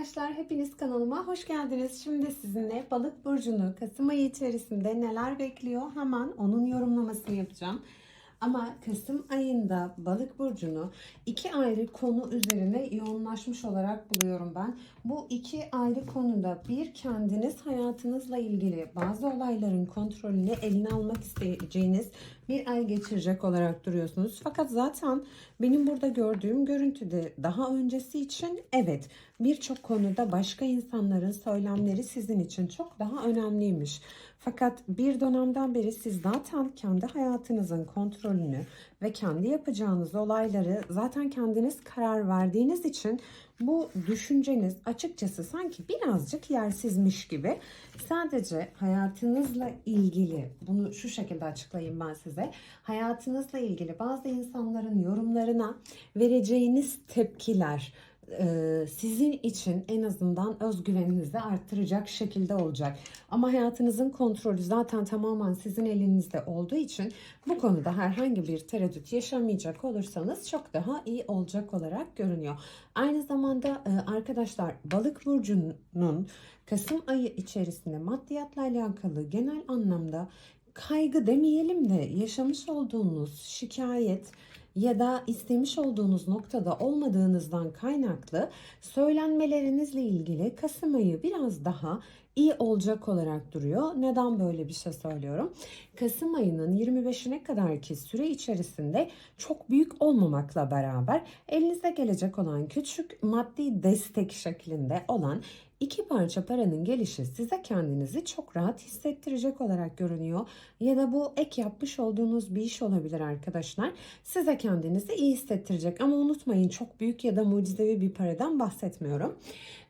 arkadaşlar, hepiniz kanalıma hoş geldiniz. Şimdi sizinle balık burcunu Kasım ayı içerisinde neler bekliyor hemen onun yorumlamasını yapacağım. Ama Kasım ayında balık burcunu iki ayrı konu üzerine yoğunlaşmış olarak buluyorum ben. Bu iki ayrı konuda bir kendiniz hayatınızla ilgili bazı olayların kontrolünü eline almak isteyeceğiniz bir ay geçirecek olarak duruyorsunuz. Fakat zaten benim burada gördüğüm görüntüde daha öncesi için evet birçok konuda başka insanların söylemleri sizin için çok daha önemliymiş. Fakat bir dönemden beri siz zaten kendi hayatınızın kontrolünü ve kendi yapacağınız olayları zaten kendiniz karar verdiğiniz için bu düşünceniz açıkçası sanki birazcık yersizmiş gibi. Sadece hayatınızla ilgili bunu şu şekilde açıklayayım ben size. Hayatınızla ilgili bazı insanların yorumlarına vereceğiniz tepkiler e, sizin için en azından özgüveninizi arttıracak şekilde olacak. Ama hayatınızın kontrolü zaten tamamen sizin elinizde olduğu için bu konuda herhangi bir tereddüt yaşamayacak olursanız çok daha iyi olacak olarak görünüyor. Aynı zamanda e, arkadaşlar balık burcunun Kasım ayı içerisinde maddiyatla alakalı genel anlamda kaygı demeyelim de yaşamış olduğunuz şikayet ya da istemiş olduğunuz noktada olmadığınızdan kaynaklı söylenmelerinizle ilgili Kasım ayı biraz daha iyi olacak olarak duruyor. Neden böyle bir şey söylüyorum? Kasım ayının 25'ine kadar ki süre içerisinde çok büyük olmamakla beraber elinize gelecek olan küçük maddi destek şeklinde olan iki parça paranın gelişi size kendinizi çok rahat hissettirecek olarak görünüyor. Ya da bu ek yapmış olduğunuz bir iş olabilir arkadaşlar. Size kendinizi iyi hissettirecek ama unutmayın çok büyük ya da mucizevi bir paradan bahsetmiyorum.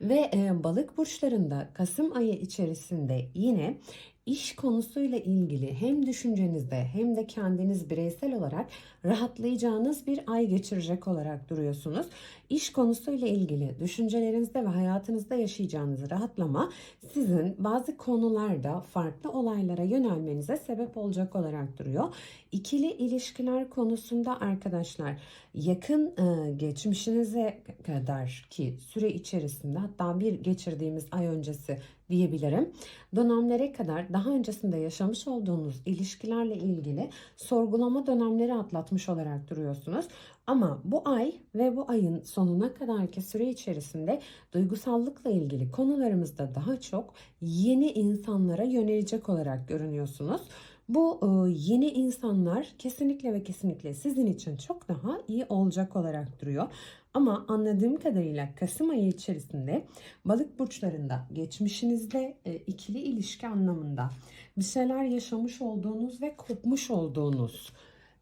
Ve e, balık burçlarında Kasım ayı içerisinde yine iş konusuyla ilgili hem düşüncenizde hem de kendiniz bireysel olarak rahatlayacağınız bir ay geçirecek olarak duruyorsunuz. İş konusuyla ilgili düşüncelerinizde ve hayatınızda yaşayacağınız rahatlama sizin bazı konularda farklı olaylara yönelmenize sebep olacak olarak duruyor. İkili ilişkiler konusunda arkadaşlar yakın e, geçmişinize kadar ki süre içerisinde hatta bir geçirdiğimiz ay öncesi diyebilirim. Dönemlere kadar daha öncesinde yaşamış olduğunuz ilişkilerle ilgili sorgulama dönemleri atlatmış olarak duruyorsunuz. Ama bu ay ve bu ayın sonuna kadarki süre içerisinde duygusallıkla ilgili konularımızda daha çok yeni insanlara yönelecek olarak görünüyorsunuz. Bu e, yeni insanlar kesinlikle ve kesinlikle sizin için çok daha iyi olacak olarak duruyor. Ama anladığım kadarıyla Kasım ayı içerisinde balık burçlarında geçmişinizde e, ikili ilişki anlamında bir şeyler yaşamış olduğunuz ve kopmuş olduğunuz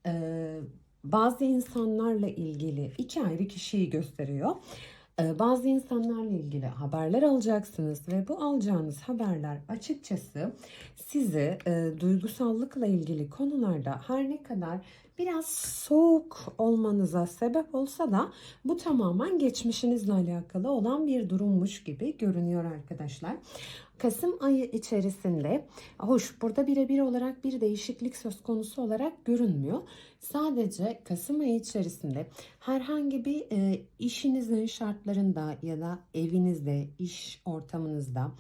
e, bazı insanlarla ilgili iki ayrı kişiyi gösteriyor. Ee, bazı insanlarla ilgili haberler alacaksınız ve bu alacağınız haberler açıkçası sizi e, duygusallıkla ilgili konularda her ne kadar biraz soğuk olmanıza sebep olsa da bu tamamen geçmişinizle alakalı olan bir durummuş gibi görünüyor arkadaşlar. Kasım ayı içerisinde hoş burada birebir olarak bir değişiklik söz konusu olarak görünmüyor. Sadece Kasım ayı içerisinde herhangi bir e, işinizin şartlarında ya da evinizde, iş ortamınızda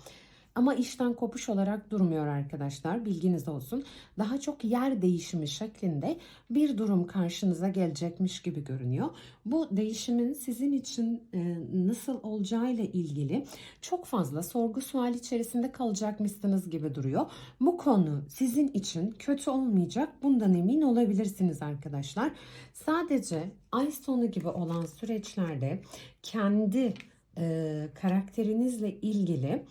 ama işten kopuş olarak durmuyor arkadaşlar. Bilginiz olsun. Daha çok yer değişimi şeklinde bir durum karşınıza gelecekmiş gibi görünüyor. Bu değişimin sizin için e, nasıl olacağıyla ilgili çok fazla sorgu sual içerisinde kalacakmışsınız gibi duruyor. Bu konu sizin için kötü olmayacak. Bundan emin olabilirsiniz arkadaşlar. Sadece ay sonu gibi olan süreçlerde kendi e, karakterinizle ilgili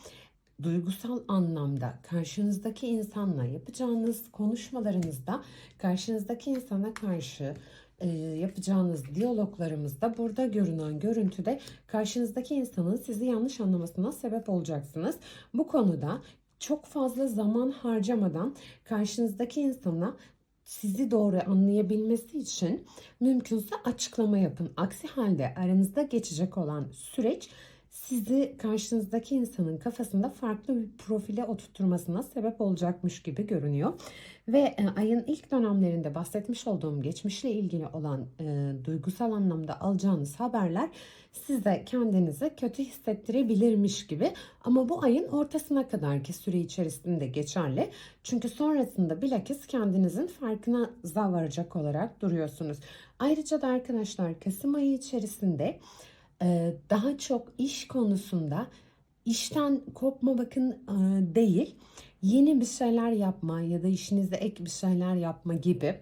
duygusal anlamda karşınızdaki insanla yapacağınız konuşmalarınızda karşınızdaki insana karşı e, yapacağınız diyaloglarımızda burada görünen görüntüde karşınızdaki insanın sizi yanlış anlamasına sebep olacaksınız. Bu konuda çok fazla zaman harcamadan karşınızdaki insana sizi doğru anlayabilmesi için mümkünse açıklama yapın. Aksi halde aranızda geçecek olan süreç sizi karşınızdaki insanın kafasında farklı bir profile oturtmasına sebep olacakmış gibi görünüyor. Ve e, ayın ilk dönemlerinde bahsetmiş olduğum geçmişle ilgili olan e, duygusal anlamda alacağınız haberler size kendinizi kötü hissettirebilirmiş gibi ama bu ayın ortasına kadarki süre içerisinde geçerli. Çünkü sonrasında bilakis kendinizin farkına varacak olarak duruyorsunuz. Ayrıca da arkadaşlar Kasım ayı içerisinde daha çok iş konusunda işten kopma bakın değil yeni bir şeyler yapma ya da işinizde ek bir şeyler yapma gibi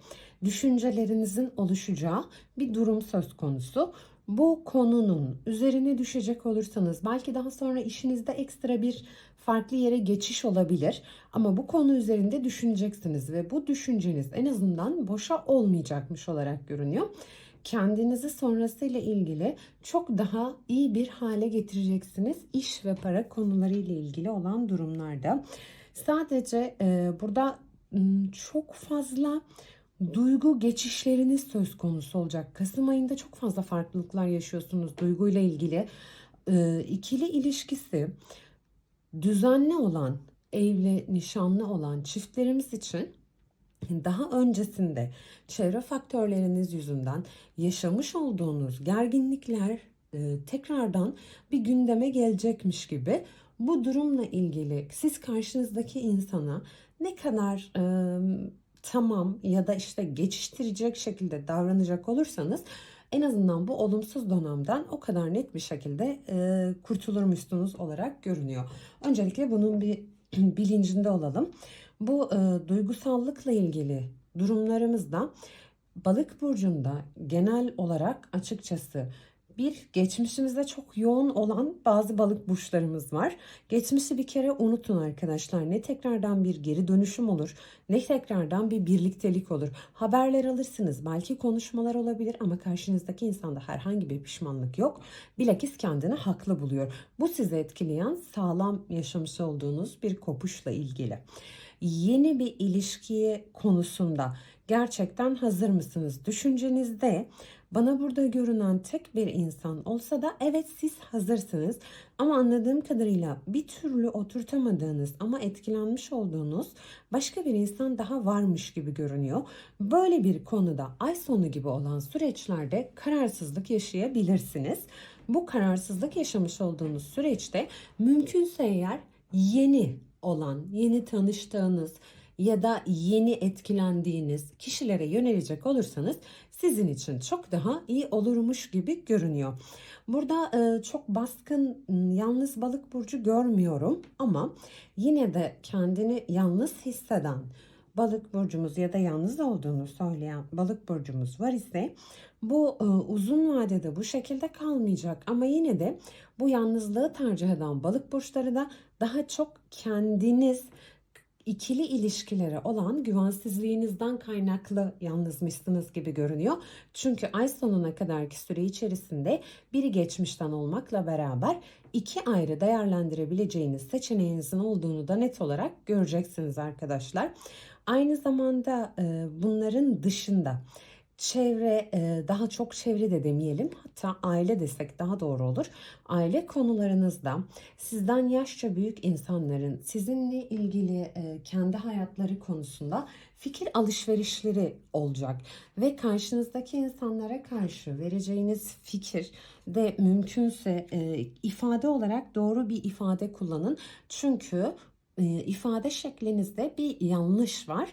düşüncelerinizin oluşacağı bir durum söz konusu. Bu konunun üzerine düşecek olursanız belki daha sonra işinizde ekstra bir farklı yere geçiş olabilir ama bu konu üzerinde düşüneceksiniz ve bu düşünceniz en azından boşa olmayacakmış olarak görünüyor kendinizi sonrasıyla ilgili çok daha iyi bir hale getireceksiniz iş ve para konuları ile ilgili olan durumlarda. Sadece e, burada çok fazla duygu geçişleriniz söz konusu olacak. Kasım ayında çok fazla farklılıklar yaşıyorsunuz duyguyla ilgili. E, ikili ilişkisi düzenli olan, evli, nişanlı olan çiftlerimiz için daha öncesinde çevre faktörleriniz yüzünden yaşamış olduğunuz gerginlikler e, tekrardan bir gündeme gelecekmiş gibi bu durumla ilgili siz karşınızdaki insana ne kadar e, tamam ya da işte geçiştirecek şekilde davranacak olursanız en azından bu olumsuz dönemden o kadar net bir şekilde e, kurtulurmuşsunuz olarak görünüyor. Öncelikle bunun bir bilincinde olalım. Bu e, duygusallıkla ilgili durumlarımızda balık burcunda genel olarak açıkçası bir geçmişimizde çok yoğun olan bazı balık burçlarımız var. Geçmişi bir kere unutun arkadaşlar. Ne tekrardan bir geri dönüşüm olur, ne tekrardan bir birliktelik olur. Haberler alırsınız, belki konuşmalar olabilir ama karşınızdaki insanda herhangi bir pişmanlık yok. Bilakis kendini haklı buluyor. Bu sizi etkileyen sağlam yaşamış olduğunuz bir kopuşla ilgili yeni bir ilişkiye konusunda gerçekten hazır mısınız? Düşüncenizde bana burada görünen tek bir insan olsa da evet siz hazırsınız ama anladığım kadarıyla bir türlü oturtamadığınız ama etkilenmiş olduğunuz başka bir insan daha varmış gibi görünüyor. Böyle bir konuda ay sonu gibi olan süreçlerde kararsızlık yaşayabilirsiniz. Bu kararsızlık yaşamış olduğunuz süreçte mümkünse eğer yeni olan, yeni tanıştığınız ya da yeni etkilendiğiniz kişilere yönelecek olursanız sizin için çok daha iyi olurmuş gibi görünüyor. Burada e, çok baskın yalnız balık burcu görmüyorum ama yine de kendini yalnız hisseden balık burcumuz ya da yalnız olduğunu söyleyen balık burcumuz var ise bu e, uzun vadede bu şekilde kalmayacak ama yine de bu yalnızlığı tercih eden balık burçları da daha çok kendiniz ikili ilişkilere olan güvensizliğinizden kaynaklı yalnızmışsınız gibi görünüyor. Çünkü ay sonuna kadarki süre içerisinde biri geçmişten olmakla beraber iki ayrı değerlendirebileceğiniz seçeneğinizin olduğunu da net olarak göreceksiniz arkadaşlar. Aynı zamanda e, bunların dışında çevre e, daha çok çevre de demeyelim hatta aile desek daha doğru olur. Aile konularınızda sizden yaşça büyük insanların sizinle ilgili e, kendi hayatları konusunda fikir alışverişleri olacak ve karşınızdaki insanlara karşı vereceğiniz fikir de mümkünse ifade olarak doğru bir ifade kullanın. Çünkü ifade şeklinizde bir yanlış var.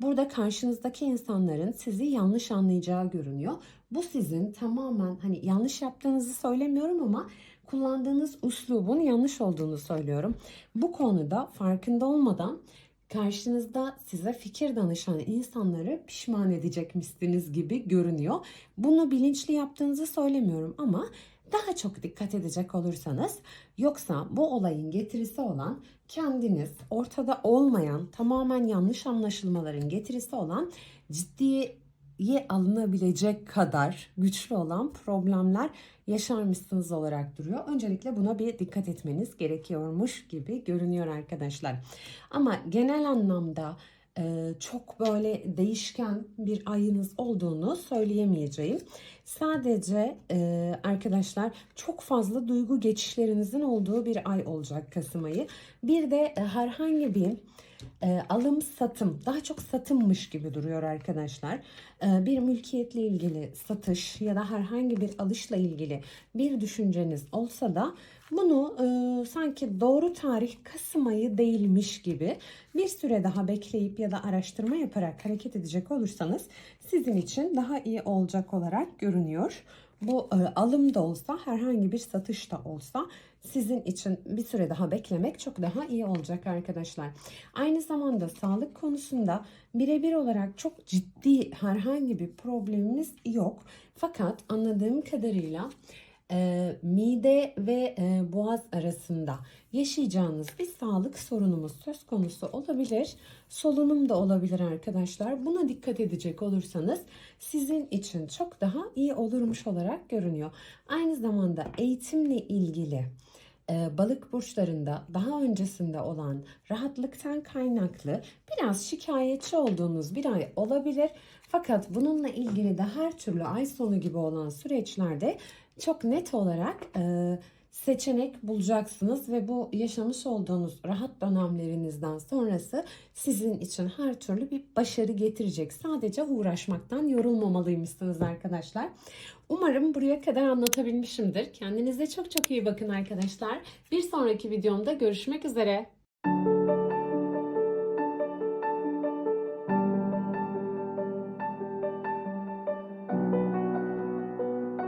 Burada karşınızdaki insanların sizi yanlış anlayacağı görünüyor. Bu sizin tamamen hani yanlış yaptığınızı söylemiyorum ama kullandığınız uslubun yanlış olduğunu söylüyorum. Bu konuda farkında olmadan karşınızda size fikir danışan insanları pişman edecekmişsiniz gibi görünüyor. Bunu bilinçli yaptığınızı söylemiyorum ama daha çok dikkat edecek olursanız yoksa bu olayın getirisi olan kendiniz ortada olmayan tamamen yanlış anlaşılmaların getirisi olan ciddiye alınabilecek kadar güçlü olan problemler yaşarmışsınız olarak duruyor. Öncelikle buna bir dikkat etmeniz gerekiyormuş gibi görünüyor arkadaşlar. Ama genel anlamda çok böyle değişken bir ayınız olduğunu söyleyemeyeceğim. Sadece arkadaşlar çok fazla duygu geçişlerinizin olduğu bir ay olacak Kasım ayı. Bir de e, herhangi bir e, alım satım daha çok satımmış gibi duruyor arkadaşlar. E, bir mülkiyetle ilgili satış ya da herhangi bir alışla ilgili bir düşünceniz olsa da bunu e, sanki doğru tarih Kasım ayı değilmiş gibi bir süre daha bekleyip ya da araştırma yaparak hareket edecek olursanız sizin için daha iyi olacak olarak görünüyor. Bu e, alım da olsa herhangi bir satış da olsa sizin için bir süre daha beklemek çok daha iyi olacak arkadaşlar. Aynı zamanda sağlık konusunda birebir olarak çok ciddi herhangi bir problemimiz yok. Fakat anladığım kadarıyla e, mide ve e, boğaz arasında yaşayacağınız bir sağlık sorunumuz söz konusu olabilir. Solunum da olabilir arkadaşlar. Buna dikkat edecek olursanız sizin için çok daha iyi olurmuş olarak görünüyor. Aynı zamanda eğitimle ilgili e, balık burçlarında daha öncesinde olan rahatlıktan kaynaklı biraz şikayetçi olduğunuz bir ay olabilir. Fakat bununla ilgili de her türlü ay sonu gibi olan süreçlerde çok net olarak e, seçenek bulacaksınız ve bu yaşamış olduğunuz rahat dönemlerinizden sonrası sizin için her türlü bir başarı getirecek. Sadece uğraşmaktan yorulmamalıymışsınız arkadaşlar. Umarım buraya kadar anlatabilmişimdir. Kendinize çok çok iyi bakın arkadaşlar. Bir sonraki videomda görüşmek üzere.